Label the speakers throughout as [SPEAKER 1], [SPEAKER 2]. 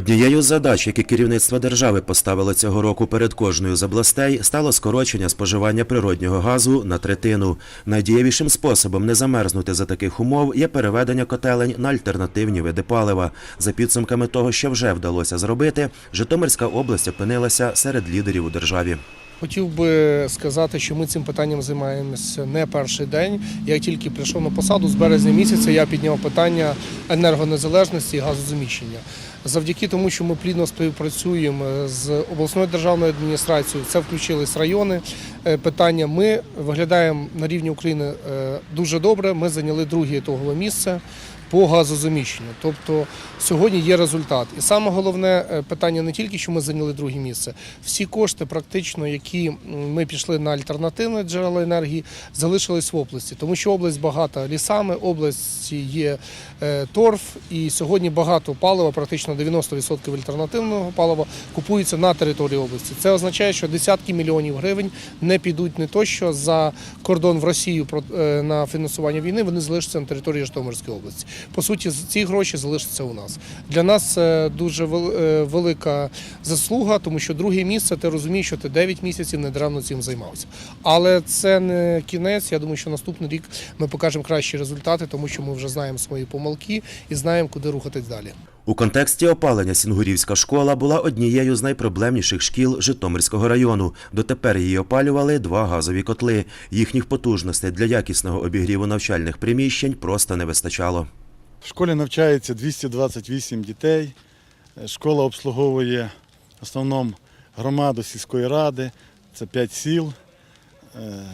[SPEAKER 1] Однією з задач, які керівництво держави поставило цього року перед кожною з областей, стало скорочення споживання природнього газу на третину. Найдієвішим способом не замерзнути за таких умов є переведення котелень на альтернативні види палива. За підсумками того, що вже вдалося зробити, Житомирська область опинилася серед лідерів у державі.
[SPEAKER 2] Хотів би сказати, що ми цим питанням займаємося не перший день. Я тільки прийшов на посаду з березня місяця. Я підняв питання енергонезалежності і газозаміщення. Завдяки тому, що ми плідно співпрацюємо з обласною державною адміністрацією, це включились райони. е, Питання ми виглядаємо на рівні України е, дуже добре. Ми зайняли друге ітогове місце по газозаміщенню. Тобто сьогодні є результат. І саме головне е, питання не тільки, що ми зайняли друге місце, всі кошти, практично, які ми пішли на альтернативні джерела енергії, залишились в області, тому що область багата лісами, області є е, торф, і сьогодні багато палива, практично 90% альтернативного палива купується на території області. Це означає, що десятки мільйонів гривень не підуть не то, що за кордон в Росію е, на фінансування війни, вони залишаться на території Житомирської області. По суті, ці гроші залишаться у нас. Для нас це дуже е, велика заслуга, тому що друге місце ти розумієш, що ти 9 місяців недаремно цим займався. Але це не кінець. Я думаю, що наступний рік ми покажемо кращі результати, тому що ми вже знаємо свої помилки і знаємо, куди рухатись далі.
[SPEAKER 1] У контексті опалення Сінгурівська школа була однією з найпроблемніших шкіл Житомирського району. Дотепер її опалювали два газові котли. Їхніх потужностей для якісного обігріву навчальних приміщень просто не вистачало.
[SPEAKER 3] В школі навчається 228 дітей. Е, Школа обслуговує в основному громаду сільської ради, це 5 сіл. Е,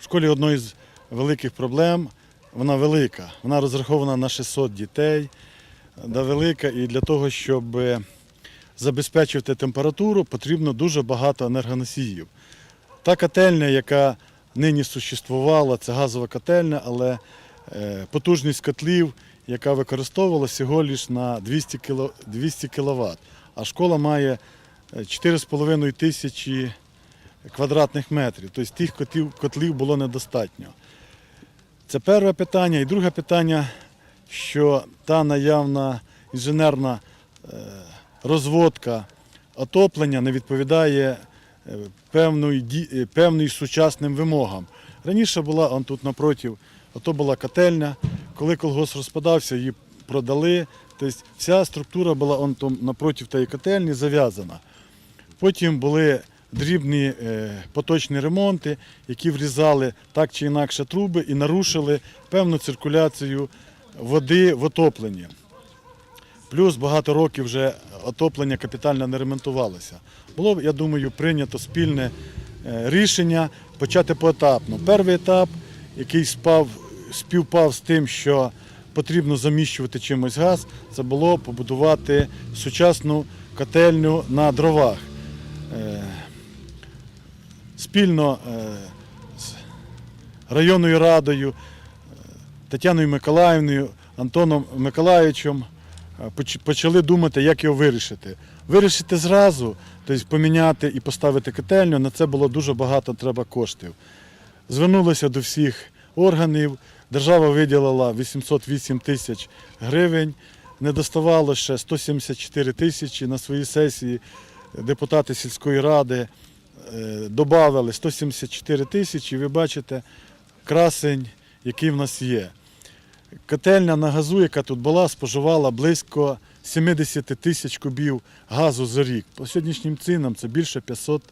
[SPEAKER 3] В школі одної з великих проблем, вона велика, вона розрахована на 600 дітей. Да, велика, і для того, щоб е, забезпечувати температуру, потрібно дуже багато енергоносіїв. Та котельня, яка нині существувала, це газова котельня, але потужність котлів, яка використовувалася всього лише на 200 кВт. А школа має е, 4,5 тисячі квадратних метрів. Тобто тих котлів, було недостатньо. Це перше питання. І друге питання, що та наявна інженерна е, розводка отоплення не відповідає е, певної, е, сучасним вимогам. Раніше була он тут напротив, ото була котельня. Коли колгосп розпадався, її продали. Тобто вся структура була он там напротив тієї котельні зав'язана. Потім були дрібні е, поточні ремонти, які врізали так чи інакше труби і нарушили певну циркуляцію води в отопленні. Плюс багато років вже отоплення капітально не ремонтувалося. Було, я думаю, прийнято спільне е, рішення почати поетапно. Перший етап, який спав, співпав з тим, що потрібно заміщувати чимось газ, це було побудувати сучасну котельню на дровах. Е, Спільно е, з районною радою, е, Тетяною Миколаївною, Антоном Миколаївичем почали думати, як його вирішити. Вирішити зразу, тобто поміняти і поставити котельню, на це було дуже багато треба коштів. Звернулися до всіх органів. Держава виділила 808 тисяч гривень. Не доставало ще 174 тисячі на своїй сесії. Депутати сільської ради е, додали 174 тисячі. Ви бачите красень, який в нас є. Котельня на газу, яка тут була, споживала близько 70 тисяч кубів газу за рік. По сьогоднішнім цінам це більше 500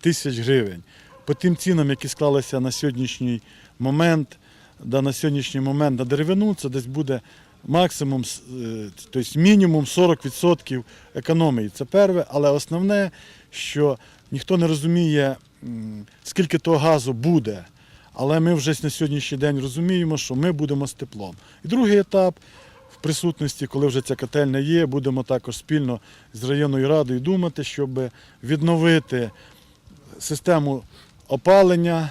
[SPEAKER 3] тисяч гривень. По тим цінам, які склалися на сьогоднішній момент, да, на сьогоднішній момент на деревину, це десь буде максимум, е, тобто мінімум 40% економії. Це перше, але основне, що ніхто не розуміє, скільки того газу буде. Але ми вже на сьогоднішній день розуміємо, що ми будемо з теплом. І другий етап в присутності, коли вже ця котельня є, будемо також спільно з районною радою думати, щоб відновити систему опалення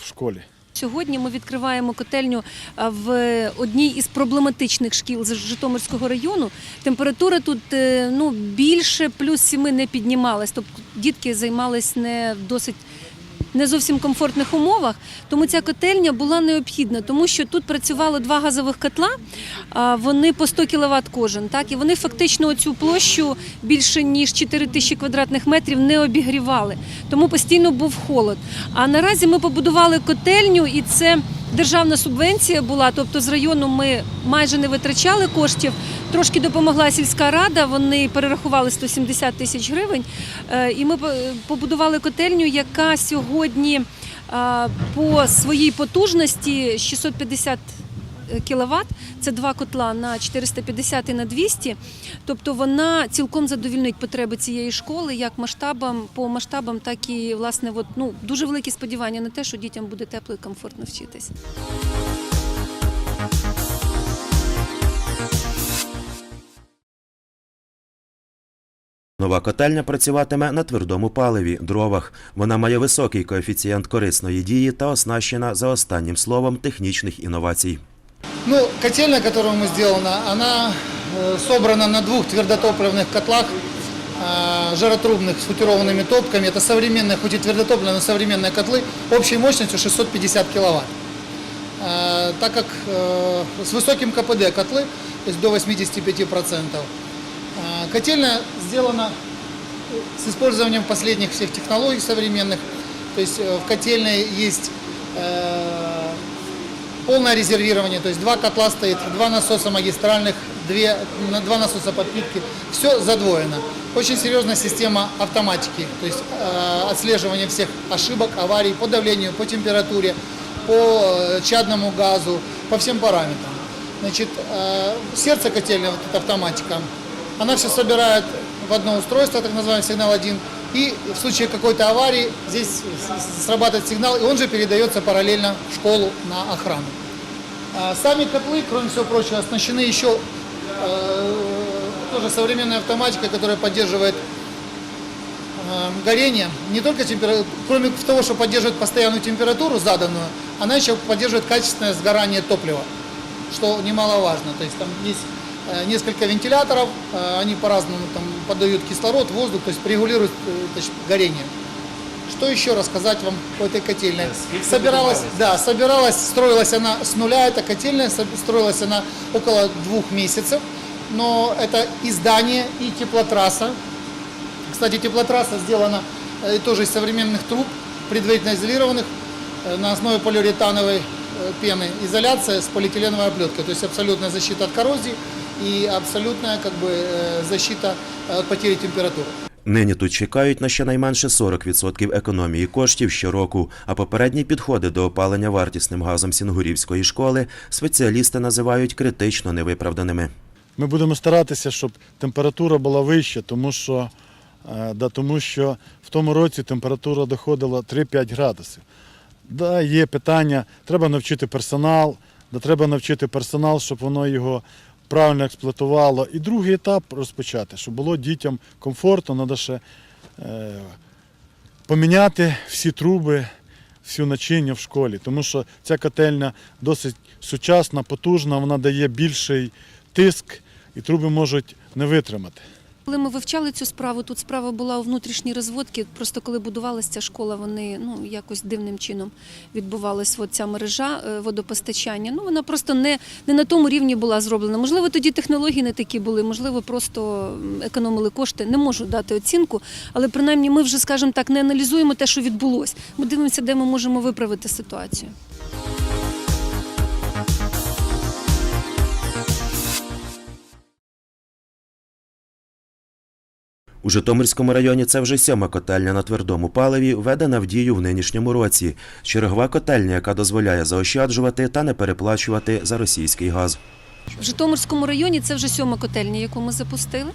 [SPEAKER 3] в школі.
[SPEAKER 4] Сьогодні ми відкриваємо котельню в одній із проблематичних шкіл Житомирського району. Температура тут е, ну, більше плюс сіми не піднімалась. Тобто дітки займались не досить не зовсім комфортних умовах. Тому ця котельня була необхідна, тому що тут працювало два газових котла, вони по 100 кВт кожен. Так, і вони фактично цю площу більше ніж 4 тисячі квадратних метрів не обігрівали. Тому постійно був холод. А наразі ми побудували котельню, і це державна субвенція була. Тобто з району ми майже не витрачали коштів. Трошки допомогла сільська рада. Вони перерахували 170 тисяч гривень. Е, І ми по- побудували котельню, яка сьогодні по своїй потужності 650 кВт, це два котла на 450 і на 200. Тобто вона цілком задовільнить потреби цієї школи як масштабам, по масштабам, так і власне, от, ну, дуже великі сподівання на те, що дітям буде тепло і комфортно вчитись.
[SPEAKER 1] Нова котельня працюватиме на твердому паливі, дровах. Вона має високий коефіцієнт корисної дії та оснащена за останнім словом технічних інновацій.
[SPEAKER 5] Ну, котельная, которая мы сделана, она э, собрана на двух твердотопливных котлах, э, жаротрубных с футированными топками. Это современные, хоть и твердотопливные, но современные котлы общей мощностью 650 киловатт. Э, Так как с высоким КПД котлы, то есть до 85%. Э, Котельная сделана с использованием последних всех технологий современных. То есть в котельной есть полное резервирование, то есть два котла стоит, два насоса магистральных, две, два насоса подпитки, все задвоено. Очень серьезная система автоматики, то есть э, отслеживание всех ошибок, аварий по давлению, по температуре, по э, чадному газу, по всем параметрам. Значит, э, сердце котельной, вот эта автоматика, она все собирает в одно устройство, так называемый сигнал 1, и в случае какой-то аварии здесь срабатывает сигнал, и он же передается параллельно в школу на охрану. А Сами котлы, кроме всего прочего, оснащены еще э, тоже современной автоматикой, которая поддерживает э, горение. Не только температуру, кроме того, что поддерживает постоянную температуру заданную, она еще поддерживает качественное сгорание топлива, что немаловажно. То есть там есть несколько вентиляторов, э, они по-разному там подают кислород, воздух, то есть регулируют э, то есть, горение. Что еще рассказать вам по этой котельной? Собиралась, да, собиралась, строилась она с нуля, эта котельная, строилась она около двух месяцев, но это и здание, и теплотрасса. Кстати, теплотрасса сделана э, тоже из современных труб, предварительно изолированных, э, на основе полиуретановой э, пены. Изоляция с полиэтиленовой оплеткой, то есть абсолютная защита от коррозии и абсолютная как бы, э, защита э, от потери температуры.
[SPEAKER 1] Нині тут чекають на щонайменше 40% економії коштів щороку, а попередні підходи до опалення вартісним газом Сінгурівської школи спеціалісти називають критично невиправданими.
[SPEAKER 3] Ми будемо старатися, щоб температура була вища, тому що, е, да, тому що в тому році температура доходила 3-5 градусів. Да, є питання, треба навчити персонал, да, треба навчити персонал, щоб воно його правильно експлуатувало. І другий етап розпочати, щоб було дітям комфортно, треба ще е, поміняти всі труби, всю начиння в школі, тому що ця котельня досить сучасна, потужна, вона дає більший тиск і труби можуть не витримати.
[SPEAKER 4] Коли ми вивчали цю справу, тут справа була у внутрішній розводці. Просто коли будувалася ця школа, вони ну якось дивним чином відбувалась от ця мережа е, водопостачання. Ну вона просто не, не на тому рівні була зроблена. Можливо, тоді технології не такі були, можливо, просто економили кошти. Не можу дати оцінку, але принаймні ми вже, скажімо так, не аналізуємо те, що відбулося. Ми дивимося, де ми можемо виправити ситуацію.
[SPEAKER 1] У Житомирському районі це вже сьома котельня на твердому паливі, введена в дію в нинішньому році. Чергова котельня, яка дозволяє заощаджувати та не переплачувати за російський газ.
[SPEAKER 4] В Житомирському районі це вже сьома котельня, яку ми запустили.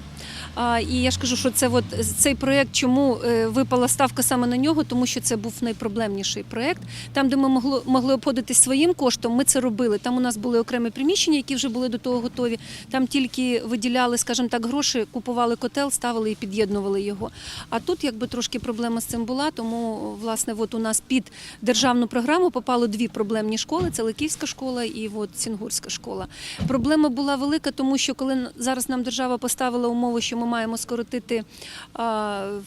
[SPEAKER 4] І я ж кажу, що це от цей проєкт, чому е, випала ставка саме на нього, тому що це був найпроблемніший проєкт. Там, де ми могли, могли обходитись своїм коштом, ми це робили. Там у нас були окремі приміщення, які вже були до того готові. Там тільки виділяли, скажімо так, гроші, купували котел, ставили і під'єднували його. А тут якби трошки проблема з цим була, тому власне от у нас під державну програму попало дві проблемні школи: це Ликівська школа і от Сінгурська школа. Проблема була велика, тому що коли зараз нам держава поставила умову, що ми маємо скоротити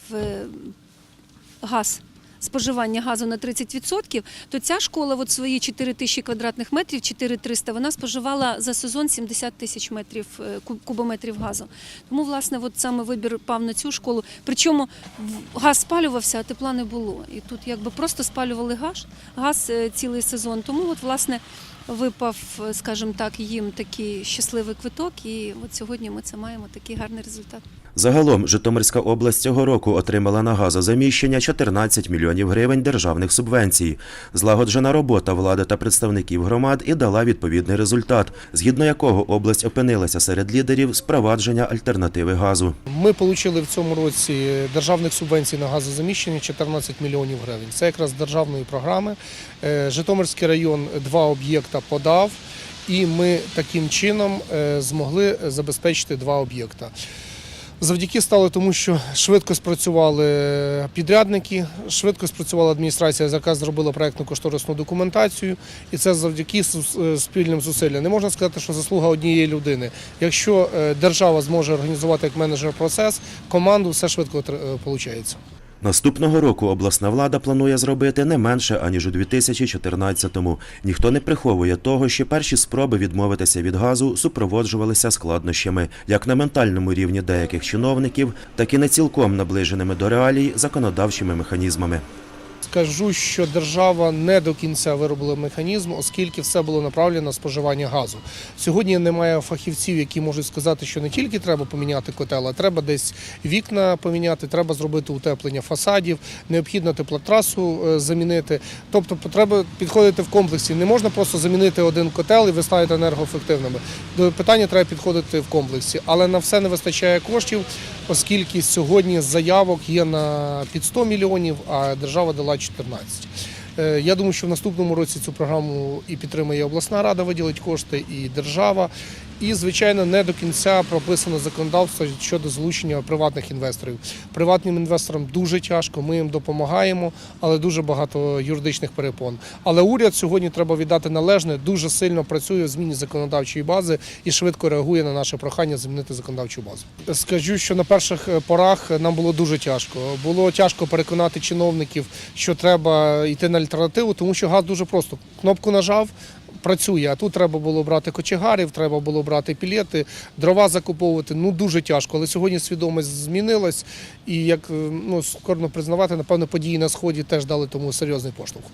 [SPEAKER 4] в газ споживання газу на 30%, то ця школа, от свої 4 тисячі квадратних метрів, 4300, вона споживала за сезон 70 тисяч метрів е, кубометрів газу. Тому, власне, от саме вибір пав на цю школу. Причому газ спалювався, а тепла не було. І тут якби просто спалювали газ, газ е, цілий сезон. Тому, от, власне, випав, скажімо так, їм такий щасливий квиток, і от сьогодні ми це маємо такий гарний результат.
[SPEAKER 1] Загалом Житомирська область цього року отримала на газозаміщення 14 мільйонів гривень державних субвенцій. Злагоджена робота влади та представників громад і дала відповідний результат, згідно якого область опинилася серед лідерів спровадження альтернативи газу.
[SPEAKER 2] Ми отримали в цьому році державних субвенцій на газозаміщення 14 мільйонів гривень. Це якраз державної програми. Е, Житомирський район два об'єкта подав, і ми таким чином е, змогли забезпечити два об'єкта. Завдяки стало тому, що швидко спрацювали підрядники, швидко спрацювала адміністрація, яка зробила проєктну кошторисну документацію, і це завдяки е, спільним зусиллям. Не можна сказати, що заслуга однієї людини. Якщо е, держава зможе організувати як менеджер процес, команду все швидко виходить.
[SPEAKER 1] Наступного року обласна влада планує зробити не менше аніж у 2014-му. Ніхто не приховує того, що перші спроби відмовитися від газу супроводжувалися складнощами, як на ментальному рівні деяких чиновників, так і не цілком наближеними до реалій законодавчими механізмами.
[SPEAKER 2] Скажу, що держава не до кінця виробила механізм, оскільки все було направлено на споживання газу. Сьогодні немає фахівців, які можуть сказати, що не тільки треба поміняти котел, а треба десь вікна поміняти, треба зробити утеплення фасадів, необхідно теплотрасу е, замінити. Тобто треба підходити в комплексі. Не можна просто замінити один котел і ви станете енергоефективними. До питання треба підходити в комплексі, але на все не вистачає коштів, оскільки сьогодні заявок є на під 100 мільйонів, а держава дала 14. Е, Я думаю, що в наступному році цю програму і підтримує обласна рада, виділить кошти, і держава. І, звичайно, не до кінця прописано законодавство щодо залучення приватних інвесторів. Приватним інвесторам дуже тяжко, ми їм допомагаємо, але дуже багато юридичних перепон. Але уряд сьогодні треба віддати належне, дуже сильно працює в зміні законодавчої бази і швидко реагує на наше прохання змінити законодавчу базу. Скажу, що на перших е, порах нам було дуже тяжко. Було тяжко переконати чиновників, що треба йти на альтернативу, тому що газ дуже просто кнопку нажав. Працює, а тут треба було брати кочегарів, треба було брати пілети, дрова закуповувати. Ну дуже тяжко. Але сьогодні свідомість змінилась, і як е, ну скорно признавати, напевно, події на сході теж дали тому серйозний поштовх.